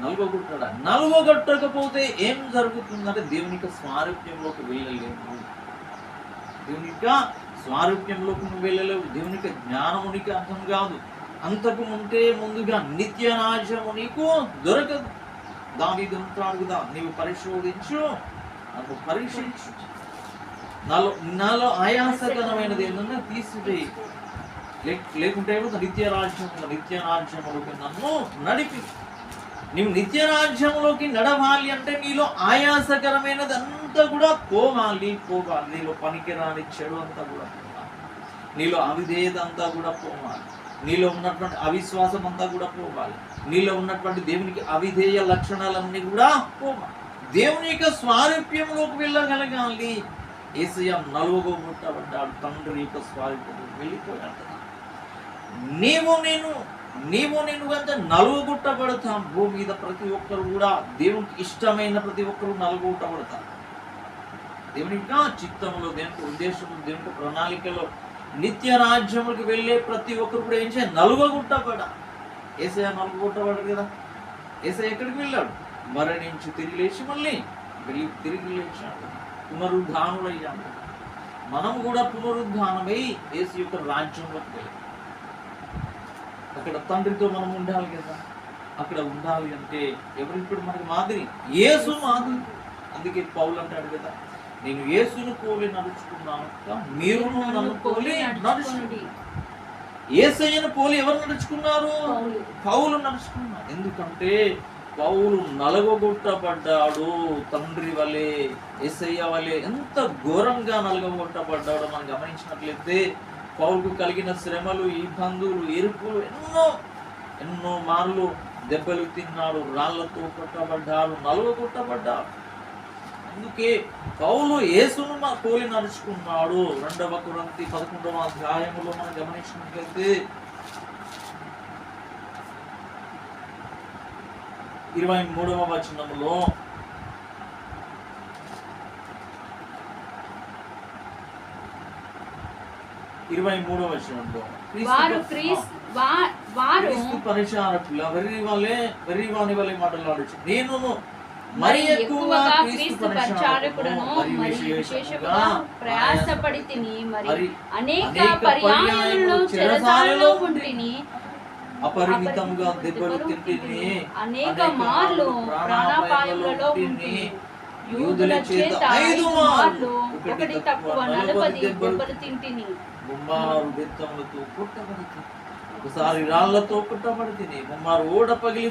నలుగొట్టుడా నలుగొట్టకపోతే ఏం జరుగుతుందంటే దేవుని యొక్క స్వారూప్యంలోకి వెళ్ళలేము. దేవుని యొక్క స్వారూప్యంలోకి నువ్వు వెళ్ళలేవు. దేవుని యొక్క అర్థం కాదు. అంతకు ముంటే ముందుగా నిత్య రాజ్యము నీకు దొరకదు. దాని అంటాడు కదా నీవు పరిశోధించు. నాకు పరీక్షించు. నాలో నాలో ఆయాసకరమైనది ఏంటంటే తీసివేయి లేకుంటే నిత్య రాజ్యం నిత్య రాజ్యములకు నన్ను నడిపి. నీవు నిత్య రాజ్యంలోకి నడవాలి అంటే నీలో ఆయాసకరమైనది అంతా కూడా పోవాలి పోవాలి. నీలో పనికిరాని చెడు అంతా కూడా పోవాలి. నీలో అవిధేయత అంతా కూడా పోవాలి. నీలో ఉన్నటువంటి అవిశ్వాసం అంతా కూడా పోవాలి. నీలో ఉన్నటువంటి దేవునికి అవిధేయ లక్షణాలన్నీ కూడా పోవాలి. దేవుని యొక్క స్వారూప్యంలోకి వెళ్ళగలగాలి. ఏసయ్య ముట్టబడ్డాడు. తండ్రి యొక్క స్వారూప్యంలోకి వెళ్ళిపోయాడు. నీవు నేను నీవు నేను కనుక నలుగుట్టబడతాం. భూమి మీద ప్రతి ఒక్కరు కూడా దేవునికి ఇష్టమైన ప్రతి ఒక్కరు నలుగుట్టబడతారు. దేవుని యొక్క చిత్తంలో దేవునికి ఉద్దేశంలో దేవుని ప్రణాళికలో నిత్య రాజ్యములకు వెళ్ళే ప్రతి ఒక్కరు కూడా ఏం చేయాలి? నలుగుట్టబడ ఏసయ్య నలుగుట్టబడదు కదా. ఏసయ్య ఎక్కడికి వెళ్ళాడు? మరణించి తిరిగి లేచి మళ్ళీ వెళ్ళి తిరిగి లేచాడు. పునరుద్ధానులయ్యాడు మనం కూడా పునరుద్ధానమై యేసు యొక్క రాజ్యంలోకి వెళ్ళాం. అక్కడ తండ్రితో మనం ఉండాలి కదా. అక్కడ ఉండాలి అంటే ఎవరు ఇప్పుడు మనకి మాదిరి? యేసు మాదిరి అందుకే పౌలు అంటాడు కదా నేను యేసును పోలి నడుచుకున్నాను మీరు నన్ను పోలి ఏసయ్యను పోలి ఎవరు నడుచుకున్నారు? పౌలు. నడుచుకున్నారు. ఎందుకంటే పౌలు నలగొట్టబడ్డాడు తండ్రి వలె ఎస్ఐయ వలె. ఎంత ఘోరంగా నలగొట్టబడ్డాడో మనం గమనించినట్లయితే పౌరుకు కలిగిన శ్రమలు ఇబ్బందులు ఎరుపులు ఎన్నో ఎన్నో మార్లు దెబ్బలు తిన్నాడు రాళ్ళతో కొట్టబడ్డాడు నలుగొట్టబడ్డాడు అందుకే పౌలు యేసును మా కోలి నడుచుకున్నాడు. రెండవ కురంతి పదకొండవ అధ్యాయంలో మనం గమనించినట్లయితే ఇరవై మూడవ వచనంలో ఇరవై మూడవ వచనంలో వారు క్రీస్తు క్రీస్ వా- వారు క్రీస్తు పరిచారకుల వెర్రి వలె వెర్రి వాని వలె మాట్లాడచ్చు నేను మరి ఎక్కువగా క్రీస్తు పరిచారకుడను మరి విశేషముగా ప్రయాసపడి తిని మరి మరి అనేక అనేక పర్యాయములలో పర్యాయములు చెరసాలలో చెరసాలలో ఉంటిని అపరిమితంగా దెబ్బలు తింటిని అనేక మార్లు ప్రాణాపాయములలో ఉంటిని యూదుల చేత ఐదు మార్లు ఒకటి తక్కువ నలభై దెబ్బలు తింటిని. బెత్తములతో కొట్టబడుతుంది ఒకసారి రాళ్ళతో కొట్టబడుతుంది ముమ్మారు ఓడ పగిలి